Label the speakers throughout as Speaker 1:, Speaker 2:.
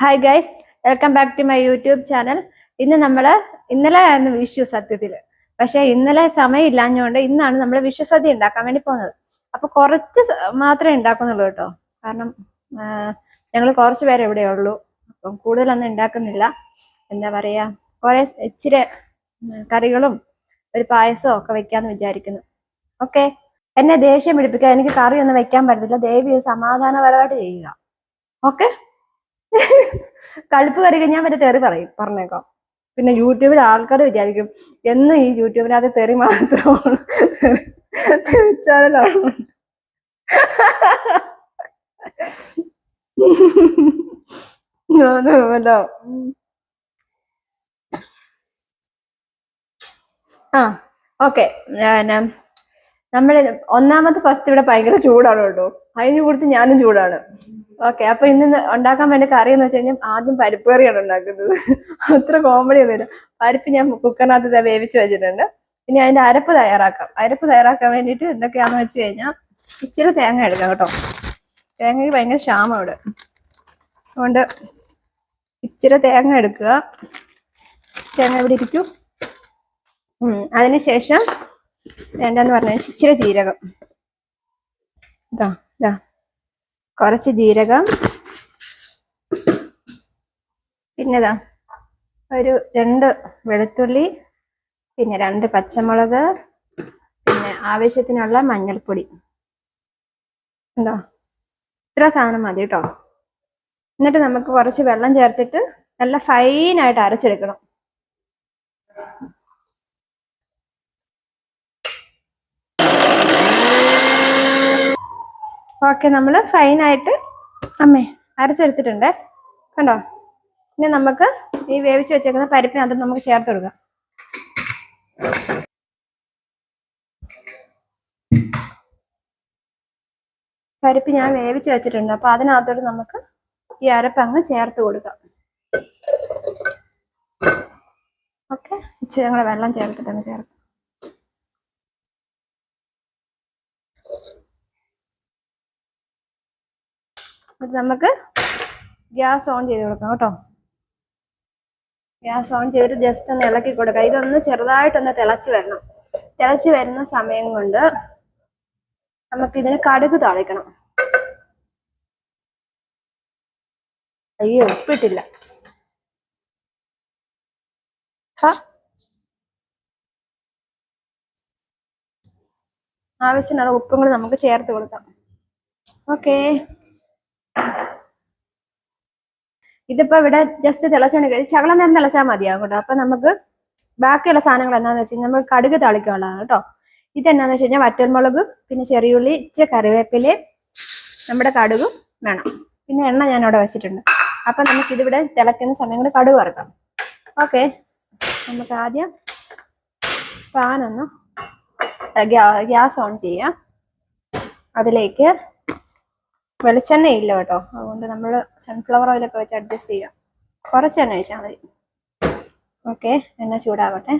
Speaker 1: Hi guys welcome back to my YouTube channel ഇന്ന് നമ്മൾ ഇന്നലെ ആയിരുന്നു വിഷു സത്യത്തിൽ. പക്ഷെ ഇന്നലെ സമയമില്ലാഞ്ഞുകൊണ്ട് ഇന്നാണ് നമ്മൾ വിഷുസദ്യ ഉണ്ടാക്കാൻ വേണ്ടി പോകുന്നത്. അപ്പൊ കുറച്ച് മാത്രമേ ഉണ്ടാക്കുന്നുള്ളൂ കേട്ടോ. കാരണം ഞങ്ങൾ കുറച്ച് പേരെ ഇവിടെ ഉള്ളൂ. അപ്പം കൂടുതലൊന്നും ഉണ്ടാക്കുന്നില്ല. എന്താ പറയാ കുറെ ഇച്ചിരി കറികളും ഒരു പായസവും ഒക്കെ വെക്കാന്ന് വിചാരിക്കുന്നു. ഓക്കെ. എന്നെ ദേഷ്യം പിടിപ്പിക്കാൻ എനിക്ക് കറിയൊന്നും വെക്കാൻ പറ്റത്തില്ല. ദേവി സമാധാനപരമായിട്ട് ചെയ്യുക. ഓക്കെ? കടുപ്പ് കറി ഞാൻ മറ്റേ തെറി പറയും പറഞ്ഞേക്കാം. പിന്നെ യൂട്യൂബിൽ ആൾക്കാർ വിചാരിക്കും എന്നും ഈ യൂട്യൂബിനകത്ത് തെറി മാത്രമാണ്. ആ ഓക്കെ. നമ്മൾ ഒന്നാമത്തെ ഫസ്റ്റ് ഇവിടെ ഭയങ്കര ചൂടാണ് കേട്ടോ. അതിന് കൊടുത്ത് ഞാനും ചൂടാണ്. ഓക്കെ അപ്പൊ ഇന്ന് ഉണ്ടാക്കാൻ വേണ്ട കറി എന്ന് വെച്ച് കഴിഞ്ഞാൽ ആദ്യം പരിപ്പ് കറിയാണ് ഉണ്ടാക്കുന്നത്. അത്ര കോമഡി ഒന്നുമില്ല. പരിപ്പ് ഞാൻ കുക്കറിനകത്ത് വേവിച്ച് വെച്ചിട്ടുണ്ട്. ഇനി അതിന്റെ അരപ്പ് തയ്യാറാക്കാം. അരപ്പ് തയ്യാറാക്കാൻ വേണ്ടിയിട്ട് എന്തൊക്കെയാന്ന് വെച്ച് കഴിഞ്ഞാൽ ഇച്ചിരി തേങ്ങ എടുക്കാം കേട്ടോ. തേങ്ങയ്ക്ക് ഭയങ്കര ക്ഷാമം ഇവിടെ. അതുകൊണ്ട് ഇച്ചിരി തേങ്ങ എടുക്കുക. തേങ്ങ ഇവിടെ ഇരിക്കൂ. അതിനുശേഷം വേണ്ടെന്ന് പറഞ്ഞാൽ ഇച്ചിരി ജീരകം. ഇതാ. ഇതാ കുറച്ച് ജീരകം. പിന്നെതാ ഒരു രണ്ട് വെളുത്തുള്ളി പിന്നെ രണ്ട് പച്ചമുളക് പിന്നെ ആവശ്യത്തിനുള്ള മഞ്ഞൾപ്പൊടി. ഉണ്ടോ ഇത്ര സാധനം മതി കേട്ടോ. എന്നിട്ട് നമുക്ക് കുറച്ച് വെള്ളം ചേർത്തിട്ട് നല്ല ഫൈനായിട്ട് അരച്ചെടുക്കണം. ഓക്കെ നമ്മൾ ഫൈനായിട്ട് അമ്മേ അരച്ചെടുത്തിട്ടുണ്ട്. കണ്ടോ? ഇനി നമുക്ക് ഈ വേവിച്ച് വെച്ചേക്കുന്ന പരിപ്പിനകത്ത് നമുക്ക് ചേർത്ത് കൊടുക്കാം. പരിപ്പ് ഞാൻ വേവിച്ച് വെച്ചിട്ടുണ്ട്. അപ്പൊ അതിനകത്തോട്ട് നമുക്ക് ഈ അരപ്പ് അങ്ങ് ചേർത്ത് കൊടുക്കാം. ഓക്കെ? ഇച്ചിരി ഞങ്ങൾ വെള്ളം ചേർത്തിട്ടങ്ങ് ചേർക്കാം. എന്നിട്ട് നമുക്ക് ഗ്യാസ് ഓൺ ചെയ്ത് കൊടുക്കാം കേട്ടോ. ഗ്യാസ് ഓൺ ചെയ്തിട്ട് ജസ്റ്റ് ഒന്ന് ഇളക്കി കൊടുക്കുക ഇതൊന്ന് ചെറുതായിട്ടൊന്ന് തിളച്ച് വരണം. തിളച്ച് വരുന്ന സമയം കൊണ്ട് നമുക്ക് ഇതിന് കടുക് താളിക്കണം. അയ്യോ ഉപ്പിട്ടില്ല ആവശ്യമുള്ള ഉപ്പും നമുക്ക് ചേർത്ത് കൊടുക്കാം. ഓക്കേ. ഇതിപ്പോ ഇവിടെ ജസ്റ്റ് തിളച്ചുകൊണ്ട് ശകലം നേരം തിളച്ചാൽ മതിയാകും കേട്ടോ. അപ്പൊ നമുക്ക് ബാക്കിയുള്ള സാധനങ്ങൾ എന്നാന്ന് വെച്ച് കഴിഞ്ഞാൽ നമ്മൾ കടുക് തളിക്കാനുള്ളതാണ് കേട്ടോ. ഇതെന്നാന്ന് വെച്ച് കഴിഞ്ഞാൽ വറ്റൽമുളക് പിന്നെ ചെറിയുള്ളി ഇച്ചിരി കറിവേപ്പില നമ്മുടെ കടുകും വേണം. പിന്നെ എണ്ണ ഞാൻ അവിടെ വെച്ചിട്ടുണ്ട്. അപ്പൊ നമുക്ക് ഇതിവിടെ തിളയ്ക്കുന്ന സമയം കൂടെ കടുക് വറക്കാം. ഓക്കെ. നമുക്ക് ആദ്യം പാനൊന്ന് ഗ്യാസ് ഓൺ ചെയ്യാം. അതിലേക്ക് വെളിച്ചെണ്ണ ഇല്ല കേട്ടോ അതുകൊണ്ട് നമ്മൾ സൺഫ്ലവർ ഓയിലൊക്കെ വെച്ച് അഡ്ജസ്റ്റ് ചെയ്യാം. കുറച്ച് എണ്ണ വെച്ചാൽ മതി. ഓക്കെ എണ്ണ ചൂടാവട്ടെ.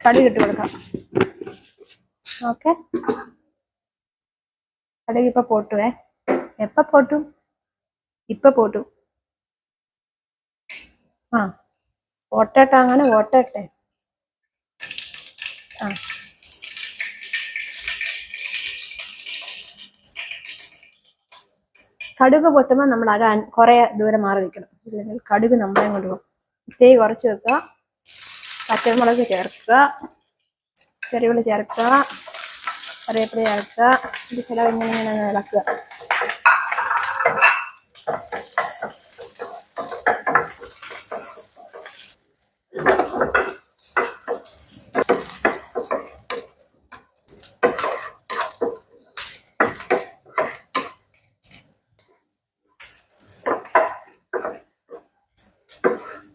Speaker 1: കടുക് ഇട്ട് കൊടുക്കാം. ഓക്കെ കടുക് ഇപ്പൊ പൊട്ടുവേ. എപ്പ പൊട്ടും? ഇപ്പൊ പൊട്ടും. ആ ഓട്ടട്ടെ അങ്ങനെ ഓട്ടട്ടെ ആ. കടുക് പൊട്ടുമ്പോൾ നമ്മൾ അൻ- കുറെ ദൂരം മാറി നിൽക്കണം ഇല്ലെങ്കിൽ കടുക് നമ്മളെ കൊണ്ട് പോകും. ഇത്തേ കുറച്ച് വെക്കുക. പച്ചമുളക് ചേർക്കുക. ചെറിയുള്ളി ചേർക്കുക. കറിവേപ്പില ചേർക്കുക. ഇത് ചില ഇങ്ങനെ ഇങ്ങനെ ഇളക്കുക.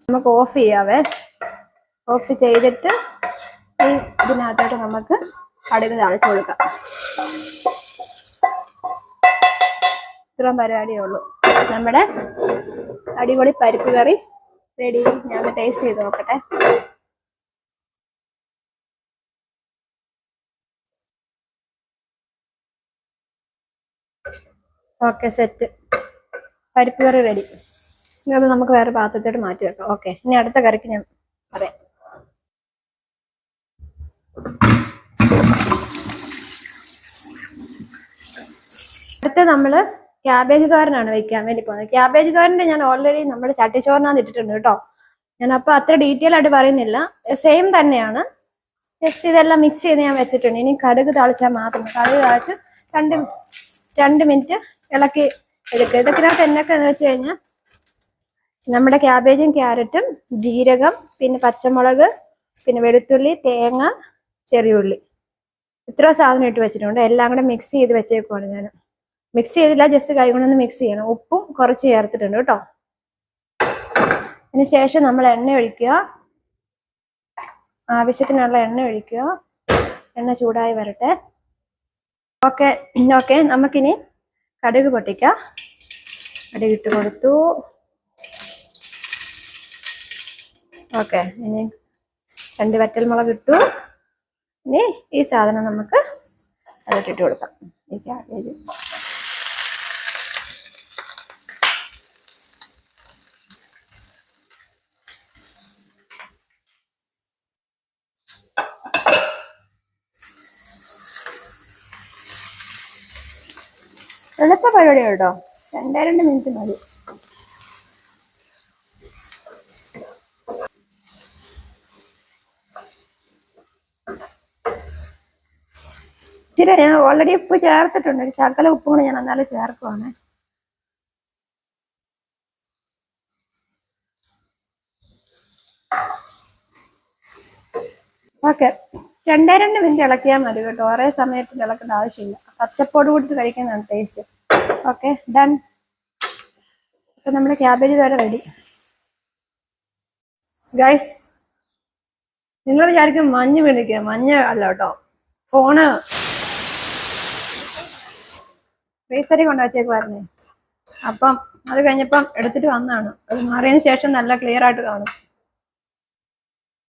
Speaker 1: നമുക്ക് ഓഫ് ചെയ്യാവേ. ഓഫ് ചെയ്തിട്ട് ഈ ഇതിനകത്തോട്ട് നമുക്ക് കടുക് തളിച്ചു കൊടുക്കാം. ഇത്രയും പരിപാടിയേ ഉള്ളൂ നമ്മുടെ അടിപൊളി പരിപ്പ് കറി റെഡി ഞാൻ ടേസ്റ്റ് ചെയ്ത് നോക്കട്ടെ. ഓക്കെ സെറ്റ് പരിപ്പ് കറി റെഡി ഇനി അത് നമുക്ക് വേറെ പാത്രത്തോട്ട് മാറ്റി വെക്കാം. ഓക്കെ ഇനി അടുത്ത കറിക്ക് ഞാൻ പറയാം. അടുത്ത നമ്മൾ ക്യാബേജ് തോരനാണ് വെക്കാൻ വേണ്ടി പോകുന്നത്. ക്യാബേജ് തോരന്റെ ഞാൻ ഓൾറെഡി നമ്മുടെ ചട്ടിച്ചോറിനാന്ന് ഇട്ടിട്ടുണ്ട് കേട്ടോ. ഞാൻ അപ്പൊ അത്ര ഡീറ്റെയിൽ ആയിട്ട് പറയുന്നില്ല. സെയിം തന്നെയാണ്. ജസ്റ്റ് ഇതെല്ലാം മിക്സ് ചെയ്ത് ഞാൻ വെച്ചിട്ടുണ്ട്. ഇനി കടുക് തളിച്ചാൽ മാത്രം കടുക് തളിച്ച് രണ്ട് രണ്ട് മിനിറ്റ് ഇളക്കി എടുക്കുക. ഇതൊക്കെ എന്നൊക്കെ എന്ന് വെച്ച് കഴിഞ്ഞാൽ നമ്മുടെ ക്യാബേജും ക്യാരറ്റും ജീരകം പിന്നെ പച്ചമുളക് പിന്നെ വെളുത്തുള്ളി തേങ്ങ ചെറിയുള്ളി ഇത്ര സാധനം ഇട്ട് വെച്ചിട്ടുണ്ട്. എല്ലാം കൂടെ മിക്സ് ചെയ്ത് വെച്ചേക്കുവാണ് ഞാൻ. മിക്സ് ചെയ്തില്ല ജസ്റ്റ് കൈ കൊണ്ടൊന്ന് മിക്സ് ചെയ്യണം. ഉപ്പും കുറച്ച് ചേർത്തിട്ടുണ്ട് കേട്ടോ. അതിന് ശേഷം നമ്മൾ എണ്ണ ഒഴിക്കുക. ആവശ്യത്തിനുള്ള എണ്ണ ഒഴിക്കുക. എണ്ണ ചൂടായി വരട്ടെ. Okay okay. നമുക്കിനി കടുക് പൊട്ടിക്കാം. കടുകിട്ട് കൊടുത്തു. ഓക്കെ ഇനി രണ്ട് വറ്റൽമുളക് ഇട്ടു. ഇനി ഈ സാധനം നമുക്ക് അതിട്ടിട്ട് കൊടുക്കാം. ഈ ക്യാബേജ് എളുപ്പ പരിപാടി കേട്ടോ രണ്ടേ രണ്ട് മിനിറ്റ് മതി. ഇച്ചിരി ഞാൻ ഓൾറെഡി ഉപ്പ് ചേർത്തിട്ടുണ്ട്. ഒരു ശകല ഉപ്പും കൂടെ ഞാൻ എന്നാലും ചേർക്കുവാണ്. ഓക്കെ. രണ്ടേ രണ്ട് മിനിറ്റ് ഇളക്കിയാൽ മതി കേട്ടോ. ഒരേ സമയത്ത് ഇളക്കേണ്ട ആവശ്യമില്ല. പച്ചപ്പോട് കൊടുത്ത് കഴിക്കുന്നതാണ് ടേസ്റ്റ് ഓക്കെ ഡൺ അപ്പൊ നമ്മുടെ ക്യാബേജ് വരെ റെഡി ഗൈസ് നിങ്ങൾ വിചാരിക്കും മഞ്ഞ് മേടിക്കുക. മഞ്ഞ് അല്ല കേട്ടോ. ഫോണ് ഫ്രീസറിൽ കൊണ്ടുവച്ചേക്കുമായിരുന്നേ അപ്പം അത് കഴിഞ്ഞപ്പം എടുത്തിട്ട് വന്നാണ് അത് മാറിയതിന് ശേഷം നല്ല ക്ലിയർ ആയിട്ട് കാണും.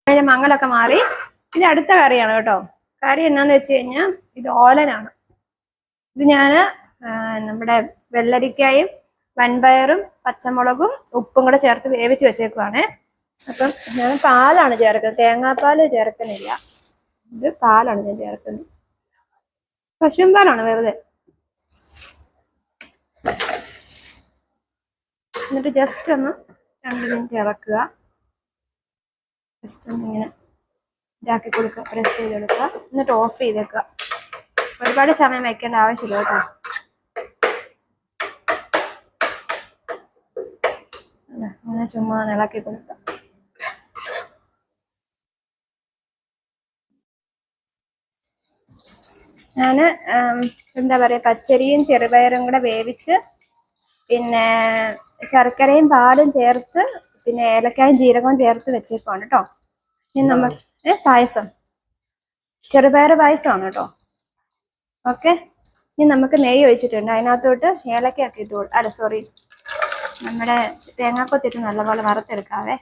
Speaker 1: അതിന്റെ മങ്ങലൊക്കെ മാറി. ഇത് അടുത്ത കറിയാണ് കേട്ടോ. കറി എന്നാന്ന് വെച്ച് കഴിഞ്ഞാൽ ഇത് ഓലനാണ്. ഇത് ഞാൻ നമ്മുടെ വെള്ളരിക്കായും വൻപയറും പച്ചമുളകും ഉപ്പും കൂടെ ചേർത്ത് വേവിച്ച് വെച്ചേക്കുവാണേ. അപ്പം ഞാൻ പാലാണ് ചേർക്കുന്നത്. തേങ്ങാപ്പാൽ ചേർക്കുന്നില്ല ഇത് പാലാണ് ഞാൻ ചേർക്കുന്നത്. പശുമ്പാലാണ് പാലാണ് വെറുതെ. എന്നിട്ട് ജസ്റ്റ് ഒന്ന് രണ്ട് മിനിറ്റ് ഇറക്കുക ജസ്റ്റ് ഒന്ന് ഇങ്ങനെ ഇതാക്കി കൊടുക്കുക. പ്രസ് ചെയ്ത് കൊടുക്കുക. എന്നിട്ട് ഓഫ് ചെയ്തേക്കുക. ഒരുപാട് സമയം വയ്ക്കേണ്ട ആവശ്യമില്ല കേട്ടോ. അങ്ങനെ ചുമ്മാ ഇളക്കി കൊടുക്കുക. ഞാൻ എന്താ പറയുക പച്ചരിയും ചെറുപയറും കൂടെ വേവിച്ച് പിന്നെ ശർക്കരയും പാലും ചേർത്ത് പിന്നെ ഏലക്കായും ജീരകവും ചേർത്ത് വെച്ചേക്കുവാണ് കേട്ടോ. ഇനി നമ്മൾ പായസം. ചെറുപയർ പായസമാണ് കേട്ടോ. ഓക്കെ. ഇനി നമുക്ക് നെയ്യ് ഒഴിച്ചിട്ടുണ്ട്. അതിനകത്തോട്ട് ഏലക്കയൊക്കെ ഇട്ട് കൊടു- അല്ല സോറി. നമ്മുടെ തേങ്ങാക്കൊത്തിട്ട് നല്ലപോലെ വറുത്തെടുക്കാവേ.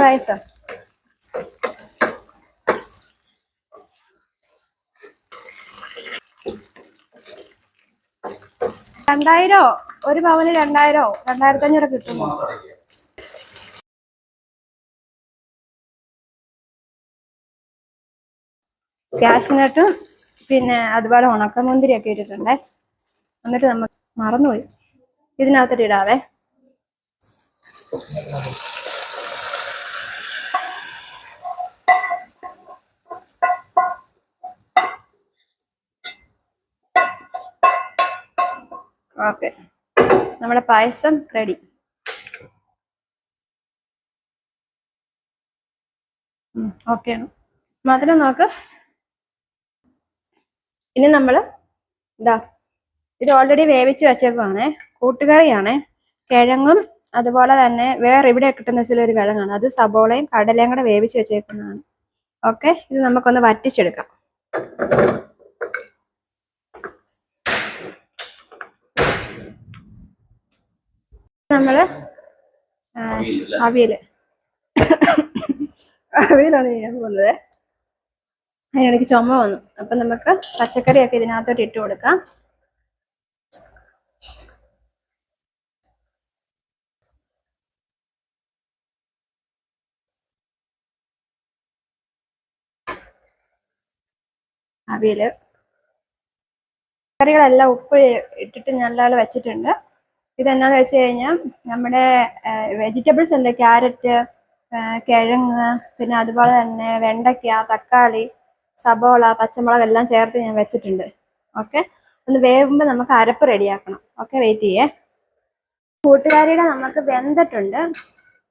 Speaker 1: പായസം രണ്ടായിരോ? ഒരു പവന് രണ്ടായിരോ? രണ്ടായിരത്തി അഞ്ഞൂറ് കിട്ടുമോ? കാഷ്നട്ടും പിന്നെ അതുപോലെ ഉണക്കമുന്തിരി ഒക്കെ ഇട്ടിട്ടുണ്ടേ. എന്നിട്ട് നമ്മൾ മറന്നുപോയി. ഇതിനകത്തിട്ട് ഇടാവേ. ഓക്കെ. നമ്മുടെ പായസം റെഡി. ഓക്കെ. മധുരം നോക്ക്. ഇനി നമ്മൾ ഇതാ ഇത് ഓൾറെഡി വേവിച്ച് വെച്ചേക്കുവാണേ. കൂട്ടുകറിയാണേ. കിഴങ്ങും അതുപോലെ തന്നെ വേറെ ഇവിടെ കിട്ടുന്ന ചില ഒരു കിഴങ്ങാണ്. അത് സബോളയും കടലയും കൂടെ വേവിച്ച് വെച്ചേക്കുന്നതാണ്. ഓക്കെ? ഇത് നമുക്കൊന്ന് വറ്റിച്ചെടുക്കാം.
Speaker 2: അവിയലല്ലേ?
Speaker 1: അവിയൽ അവിയലാണ് ചെയ്യാൻ പോകുന്നത്. അതിനിടയ്ക്ക് ചുമ വന്നു. അപ്പൊ നമുക്ക് പച്ചക്കറിയൊക്കെ ഇതിനകത്തോട്ട് ഇട്ട് കൊടുക്കാം. അവിയൽ കറികളെല്ലാം ഉപ്പ് ഇട്ടിട്ട് നല്ലപോലെ വെച്ചിട്ടുണ്ട്. ഇതെന്നാന്ന് വെച്ച് കഴിഞ്ഞാൽ നമ്മുടെ വെജിറ്റബിൾസ് ഉണ്ട്. ക്യാരറ്റ് കിഴങ്ങ് പിന്നെ അതുപോലെ തന്നെ വെണ്ടയ്ക്ക തക്കാളി സബോള പച്ചമുളക് എല്ലാം ചേർത്ത് ഞാൻ വെച്ചിട്ടുണ്ട്. ഓക്കെ ഒന്ന് വേവുമ്പോൾ നമുക്ക് അരപ്പ് റെഡിയാക്കണം. ഓക്കെ വെയിറ്റ് ചെയ്യേ. കൂട്ടുകാരിയുടെ നമുക്ക് വെന്തിട്ടുണ്ട്.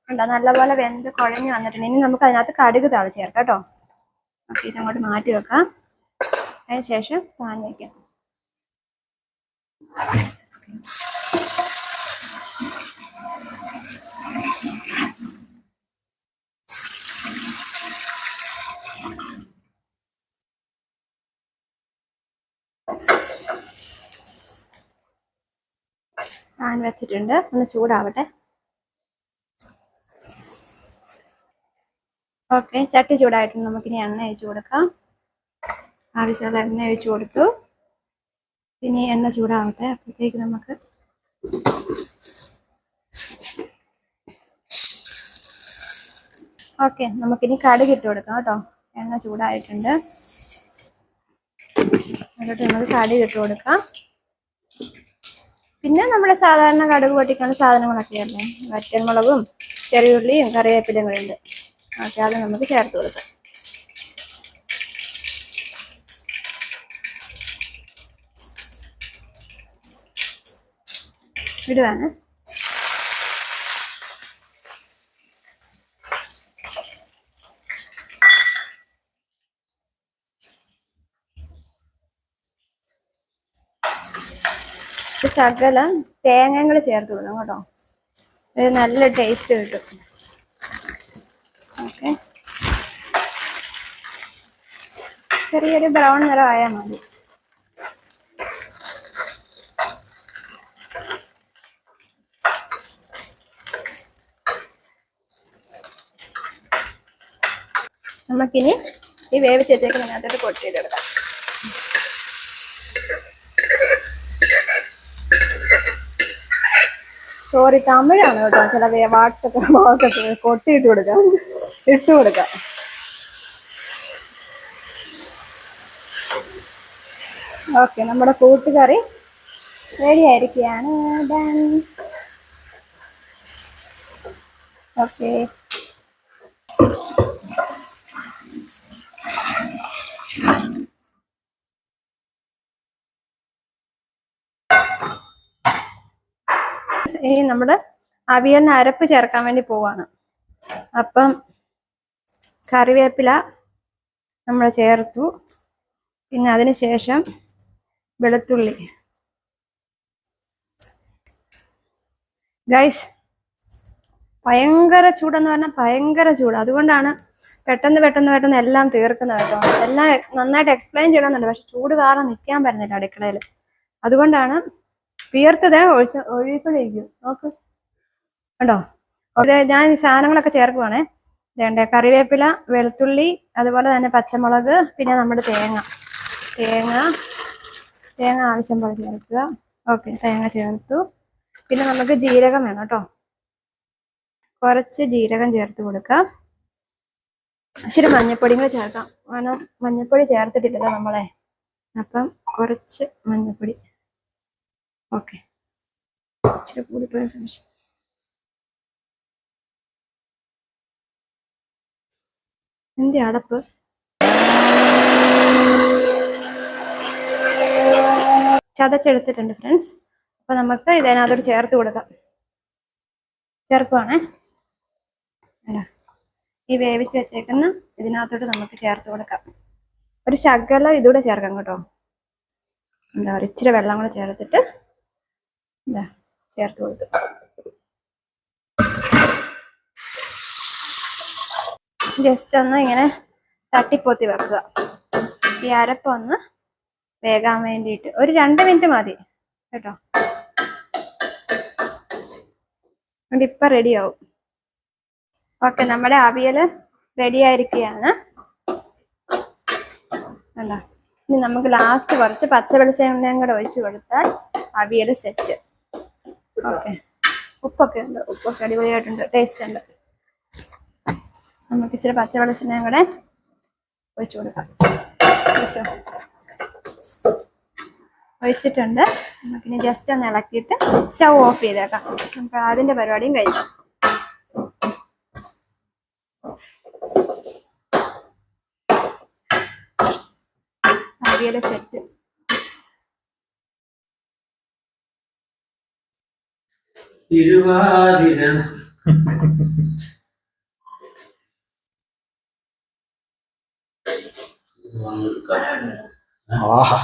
Speaker 1: ഉണ്ടോ നല്ലപോലെ വെന്ത് കുഴഞ്ഞു വന്നിട്ടുണ്ട്. ഇനി നമുക്ക് അതിനകത്ത് കടുക് തള ചേർക്കാം കേട്ടോ. ഓക്കെ ഇതങ്ങോട്ട് മാറ്റി വെക്കാം. അതിന് ശേഷം പാൻ വയ്ക്കാം വെച്ചിട്ടുണ്ട്. ഒന്ന് ചൂടാവട്ടെ. ഓക്കെ ചട്ടി ചൂടായിട്ടുണ്ട്. നമുക്കിനി എണ്ണ ഒഴിച്ചു കൊടുക്കാം. ആവശ്യമുള്ള എണ്ണ ഒഴിച്ചു കൊടുത്തു. ഇനി എണ്ണ ചൂടാവട്ടെ. അപ്പോഴത്തേക്ക് നമുക്ക് ഓക്കെ നമുക്കിനി കടുക് ഇട്ട് കൊടുക്കാം കേട്ടോ. എണ്ണ ചൂടായിട്ടുണ്ട്. എന്നിട്ട് നമുക്ക് കടുക് ഇട്ട് കൊടുക്കാം. പിന്നെ നമ്മുടെ സാധാരണ കടുക് പൊട്ടിക്കുന്ന സാധനങ്ങളൊക്കെ അല്ലേ വറ്റൻമുളകും ചെറിയുള്ളിയും കറിവേപ്പിലയും കൂടെ ഉണ്ട് ഓക്കെ അത് നമുക്ക് ചേർത്ത് കൊടുക്കാം. ഇടുവാണ്. ശകലം തേങ്ങകൾ ചേർത്ത് വിടും കേട്ടോ. ഇത് നല്ല ടേസ്റ്റ് കിട്ടും. ഓക്കെ ചെറിയൊരു ബ്രൗൺ നിറം ആയാൽ മതി. നമുക്കിനി ഈ വേവിച്ച് വെച്ചേക്കുന്നതിനകത്തോട്ട് സോറി തമിഴാണ് കേട്ടോ. ചില വാട്സപ്പ് വാക്കൊക്കെ കൊട്ടിയിട്ട് കൊടുക്കാം. ഇട്ട് കൊടുക്കാം. ഓക്കെ നമ്മുടെ കൂട്ടുകറി റെഡി ആയിരിക്കുകയാണ്. ഡൺ ഓക്കെ ഇനി നമ്മുടെ അവിയലിന് അരപ്പ് ചേർക്കാൻ വേണ്ടി പോവാണ്. അപ്പം കറിവേപ്പില നമ്മൾ ചേർത്തു. പിന്നെ അതിന് ശേഷം വെളുത്തുള്ളി. ഗൈസ് ഭയങ്കര ചൂടെന്ന് പറഞ്ഞാൽ ഭയങ്കര ചൂട്. അതുകൊണ്ടാണ് പെട്ടെന്ന് പെട്ടെന്ന് പെട്ടെന്ന് എല്ലാം തീർക്കുന്നത് കേട്ടോ. എല്ലാം നന്നായിട്ട് എക്സ്പ്ലെയിൻ ചെയ്യണമെന്നുണ്ട്. പക്ഷെ ചൂട് കാരണം നിൽക്കാൻ പറ്റുന്നില്ല അടുക്കളയിൽ അതുകൊണ്ടാണ് വിയർത്തത് ഒഴിച്ച് ഒഴുകിക്കൊണ്ടിരിക്കും. നോക്ക്. ഓക്കെ ഞാൻ സാധനങ്ങളൊക്കെ ചേർക്കുവാണേ. വേണ്ട കറിവേപ്പില വെളുത്തുള്ളി അതുപോലെ തന്നെ പച്ചമുളക് പിന്നെ നമ്മുടെ തേങ്ങ. തേങ്ങ തേങ്ങ ആവശ്യം പോലെ ചേർക്കുക. ഓക്കെ തേങ്ങ ചേർത്തു. പിന്നെ നമുക്ക് ജീരകം വേണം കേട്ടോ. കുറച്ച് ജീരകം ചേർത്ത് കൊടുക്കാം ഇച്ചിരി മഞ്ഞപ്പൊടിയും കൂടെ ചേർക്കാം. കാരണം മഞ്ഞപ്പൊടി ചേർത്തിട്ടില്ലല്ലോ നമ്മളെ. അപ്പം കുറച്ച് മഞ്ഞപ്പൊടി. ഓക്കെ. ഇച്ചിരി കൂടിപ്പോയ സംശയം. എന്റെ അടപ്പ്? ചതച്ചെടുത്തിട്ടുണ്ട് ഫ്രണ്ട്സ് അപ്പൊ നമുക്ക് ഇതിനകത്തോട് ചേർത്ത് കൊടുക്കാം. ചേർക്കുവാണേ. ഈ വേവിച്ച് വെച്ചേക്കുന്ന ഇതിനകത്തോട്ട് നമുക്ക് ചേർത്ത് കൊടുക്കാം. ഒരു ശകല ഇതുകൂടെ ചേർക്കാം കേട്ടോ. എന്താ പറയുക ഇച്ചിരി വെള്ളം കൂടെ ചേർത്തിട്ട് ചേർത്ത് കൊടുത്തു. ജസ്റ്റ് ഒന്ന് ഇങ്ങനെ തട്ടിപ്പൊത്തി വെക്കുക. ഈ അരപ്പൊന്ന് വേകാൻ വേണ്ടിയിട്ട്. ഒരു രണ്ട് മിനിറ്റ് മതി കേട്ടോ? അതുകൊണ്ട് ഇപ്പൊ റെഡിയാവും ഓക്കെ നമ്മുടെ അവിയൽ റെഡി ആയിരിക്കുകയാണ്. അല്ല ഇനി നമുക്ക് ലാസ്റ്റ് കുറച്ച് പച്ച വെളിച്ചെണ്ണയും കൂടെ ഒഴിച്ച് കൊടുത്താൽ അവിയൽ സെറ്റ് ഓക്കെ. ഉപ്പൊക്കെ ഉണ്ട്. ഉപ്പൊക്കെ അടിപൊളിയായിട്ടുണ്ട്. ടേസ്റ്റ് ഉണ്ട്. നമുക്ക് ഇച്ചിരി പച്ച വെളിച്ചെണ്ണയും കൂടെ ഒഴിച്ചു കൊടുക്കാം. ഒഴിച്ചിട്ടുണ്ട് ഒഴിച്ചിട്ടുണ്ട്. നമുക്കിനി ജസ്റ്റ് ഒന്ന് ഇളക്കിയിട്ട് സ്റ്റൗ ഓഫ് ചെയ്തേക്കാം. നമുക്ക് അതിന്റെ പരിപാടിയും കഴിച്ചു അവിയൽ സെറ്റ്
Speaker 2: തിരുവാതിര.
Speaker 3: ആഹാ.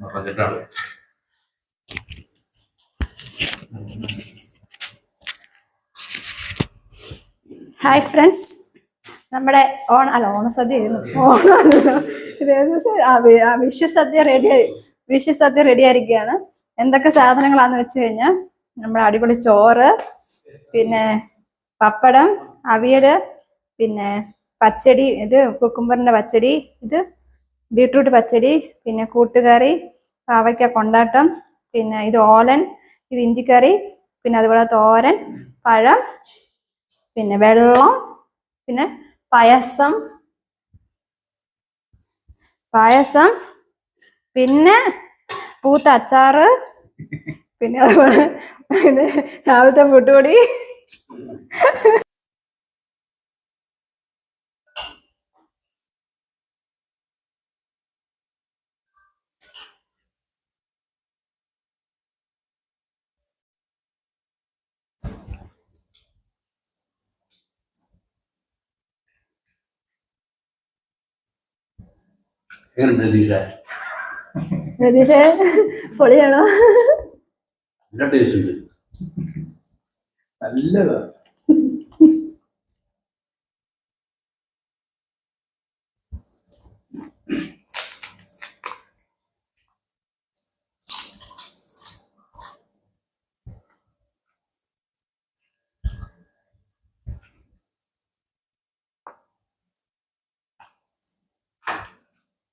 Speaker 2: പറഞ്ഞിട്ടാണ്.
Speaker 1: ഹായ് ഫ്രണ്ട്സ് നമ്മുടെ ഓണ അല്ല ഓണസദ്യ ഓണ വിശ്വസദ്യ റെഡി വിഷുസദ്യ റെഡി ആയിരിക്കുകയാണ്. എന്തൊക്കെ സാധനങ്ങളാന്ന് വെച്ച് കഴിഞ്ഞാൽ നമ്മുടെ അടിപൊളി ചോറ് പിന്നെ പപ്പടം അവിയൽ പിന്നെ പച്ചടി ഇത് കുക്കുംബറിന്റെ പച്ചടി ഇത് ബീട്രൂട്ട് പച്ചടി പിന്നെ കൂട്ടുകറി പാവയ്ക്ക കൊണ്ടാട്ടം പിന്നെ ഇത് ഓലൻ ഇത് ഇഞ്ചിക്കറി പിന്നെ അതുപോലെ തോരൻ പഴം പിന്നെ വെള്ളം പിന്നെ പായസം പായസം പിന്നെ പൂത്ത അച്ചാറ് പിന്നെ അതുപോലെ രാവിലത്തെ പുട്ടുപൊടി
Speaker 2: എങ്ങനെയുണ്ട് പ്രതീക്ഷ
Speaker 1: പ്രതീക്ഷ പൊളിയാണോ?
Speaker 2: നല്ല ടേസ്റ്റ് ഉണ്ട്.
Speaker 3: നല്ലതാ.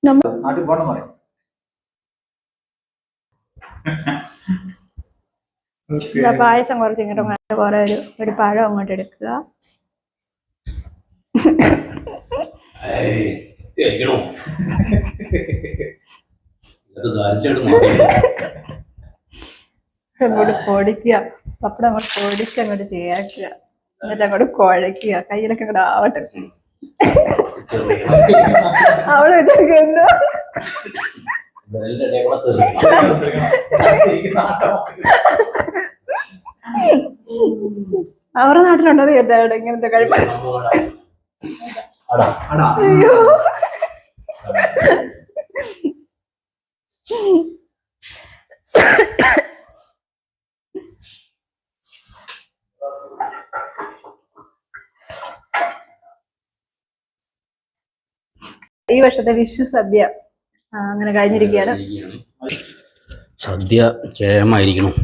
Speaker 3: നാട്ടിൽ പോകണം പറയും.
Speaker 1: പായസം കുറച്ച് ഇങ്ങോട്ട് കുറെ ഒരു ഒരു പഴം അങ്ങോട്ട് എടുക്കുക. അങ്ങോട്ട് പൊടിക്കുക. പപ്പടം അങ്ങോട്ട് പൊടിച്ച് അങ്ങോട്ട് ചെയ്യാക്കുക എന്നിട്ട് അങ്ങോട്ട് കുഴക്കുക. കയ്യിലൊക്കെ അങ്ങോട്ട് ആവട്ടെ.
Speaker 2: അവൾ.
Speaker 1: അവരുടെ നാട്ടിലുണ്ടോ കേട്ടോ ഇങ്ങനത്തെ
Speaker 2: അടാ
Speaker 1: അയ്യോ. ഈ വർഷത്തെ വിഷു സദ്യ അങ്ങനെ കഴിഞ്ഞിരിക്കുകയാണ്.
Speaker 2: സദ്യ ജയമായിരിക്കണം.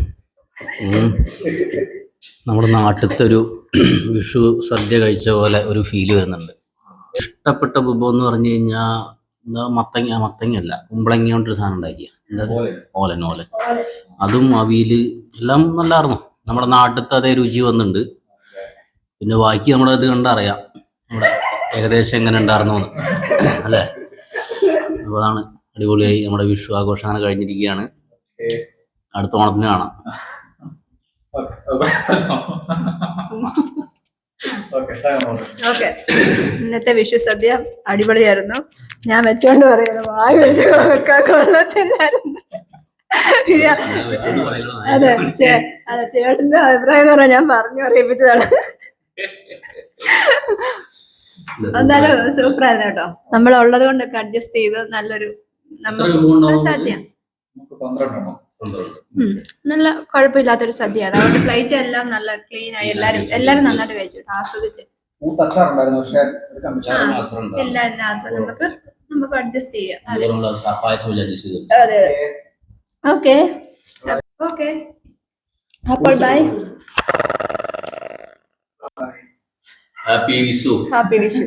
Speaker 2: നമ്മുടെ നാട്ടിലത്തെ ഒരു വിഷു സദ്യ കഴിച്ച പോലെ ഒരു ഫീൽ വരുന്നുണ്ട്. ഇഷ്ടപ്പെട്ട വിഭവം എന്ന് പറഞ്ഞു കഴിഞ്ഞാൽ എന്താ മത്തങ്ങ മത്തങ്ങയല്ല കുമ്പളങ്ങ കൊണ്ടൊരു സാധനം ഉണ്ടാക്കിയ? ഓലൻ. ഓലൻ അതും അവിയിൽ എല്ലാം നല്ലായിരുന്നു നമ്മുടെ നാട്ടിലത്തെ അതേ രുചി വന്നിട്ടുണ്ട് പിന്നെ ബാക്കി നമ്മളത് കണ്ടറിയാം. നമ്മുടെ ഏകദേശം എങ്ങനെ ഉണ്ടായിരുന്നു. അല്ലേ? അപ്പോൾ അതാണ് അടിപൊളിയായി നമ്മുടെ വിഷു ആഘോഷം അങ്ങനെ കഴിഞ്ഞിരിക്കുകയാണ്. അടുത്ത ഓണത്തിന് കാണാം.
Speaker 1: ഓക്കെ. ഇന്നത്തെ വിഷു സദ്യ അടിപൊളിയായിരുന്നു. ഞാൻ വെച്ചോണ്ട് പറയുന്നു വായി വെച്ച് കൊള്ളത്തില്ലായിരുന്നു അതെ അതെ ചേട്ടന്റെ അഭിപ്രായം എന്ന് പറഞ്ഞാൽ ഞാൻ പറഞ്ഞു അറിയിപ്പിച്ചതാണ്. എന്നാലും സൂപ്പർ ആയിരുന്നു കേട്ടോ. നമ്മൾ ഉള്ളത് കൊണ്ടൊക്കെ അഡ്ജസ്റ്റ് ചെയ്ത് നല്ലൊരു സദ്യ.
Speaker 3: നമുക്ക്
Speaker 1: ഉം. നല്ല കുഴപ്പമില്ലാത്തൊരു സദ്യ. അതുകൊണ്ട് ഫ്ലൈറ്റ് എല്ലാം നല്ല ക്ലീൻ ആയി എല്ലാരും എല്ലാരും നന്നായിട്ട് കഴിച്ചു ആസ്വദിച്ച്. എല്ലാം നമുക്ക് നമുക്ക് അഡ്ജസ്റ്റ് ചെയ്യാം. അതെ. ഓക്കെ. ഓക്കെ. അപ്പോൾ bye
Speaker 2: happy Vishu
Speaker 1: happy Vishu